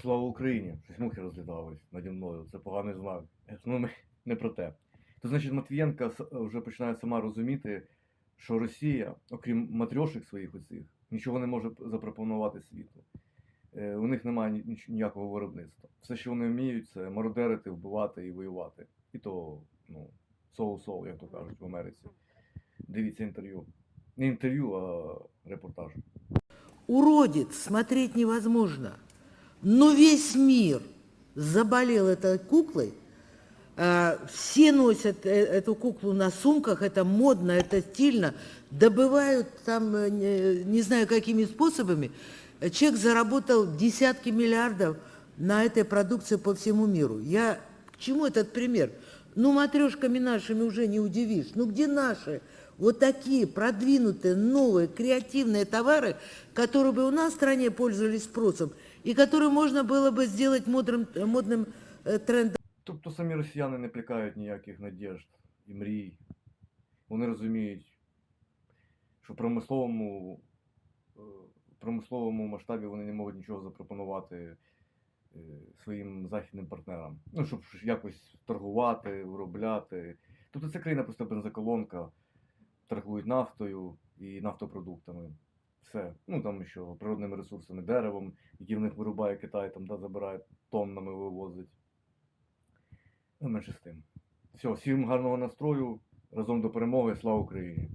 Слава Україні! Щось мухи розлітались наді мною. Це поганий знак. Ну, ми не про те. То значить, Матвієнка вже починає сама розуміти, що Росія, окрім матрьошок своїх оцих, нічого не може запропонувати світу. Е, У них немає ніякого виробництва. Все, що вони вміють, це мародерити, вбивати і воювати. І то, ну, соу-соу, як то кажуть в Америці. Дивіться інтерв'ю. Не інтерв'ю, а репортаж. уродец смотреть невозможно. Но весь мир заболел этой куклой. А, Все носят э, эту куклу на сумках, это модно, это стильно. Добывают там, э, не не знаю какими способами. Человек заработал десятки миллиардов на этой продукции по всему миру. Я к чему этот пример? Ну, матрешками нашими уже не удивишь. Ну, где наши? Вот такие продвинутые, новые, креативные товары, которые бы у нас в стране пользовались спросом, и которые можно было бы сделать модным, модным э, трендом. Тобто самі росіяни не плекають ніяких надіжд і мрій. Вони розуміють, що в промисловому, е, в промисловому масштабі вони не можуть нічого запропонувати е, Своїм західним партнерам. Ну, щоб якось торгувати, виробляти. Тобто це країна просто бензоколонка, торгують нафтою і нафтопродуктами. Все. Ну там що природними ресурсами, деревом, які в них вирубає Китай, там да, забирає тоннами вивозить. Ну, менше з тим. Все, всім гарного настрою. Разом до перемоги. Слава Україні!